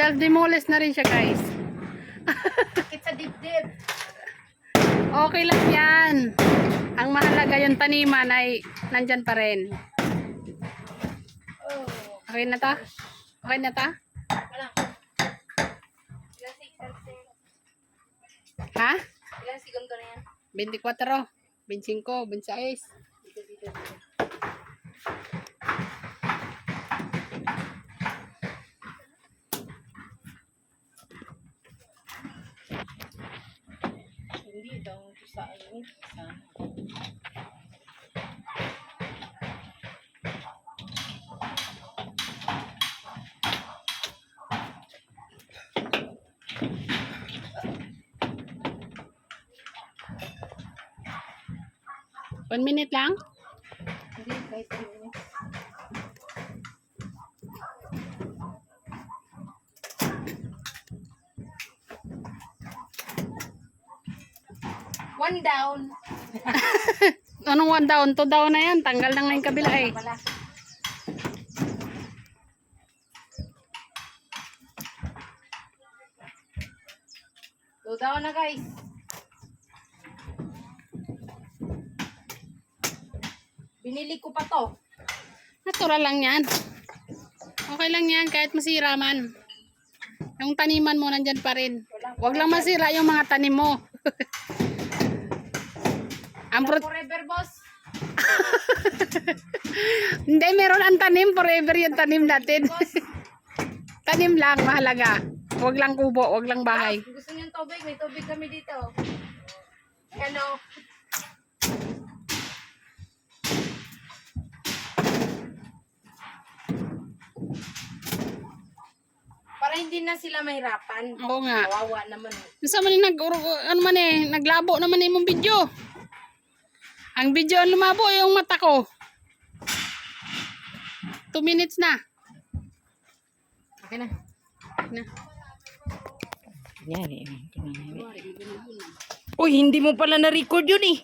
Self-demolish na rin siya, guys. Sakit sa dibdib. Okay lang yan. Ang mahalaga yung taniman ay nandyan pa rin. Okay na ta? Okay na ta? Wala. Ha? ilan si ganito na yan? 24, 25, 26. Dito, dito, dito. Hindi daw sa init. Sana. One minute lang? Hindi, kahit One down. Anong one down? Two down na yan. Tanggal lang na yung kabila eh. Two down na guys. Binili ko pa to. Natural lang yan. Okay lang yan kahit masira man. Yung taniman mo nandyan pa rin. Huwag lang masira yung mga tanim mo. ang pro- Forever boss. Hindi, meron ang tanim. Forever yung tanim natin. tanim lang, mahalaga. Huwag lang kubo, huwag lang bahay. Gusto niyo ng tubig, may tubig kami dito. Ano? Para hindi na sila mahirapan. Oo nga. Kawawa naman. eh. Isa man yung nag, ano man eh, naglabo naman yung video. Ang video ang lumabo yung mata ko. Two minutes na. Okay na. na. Yan eh. Uy, hindi mo pala na-record yun eh.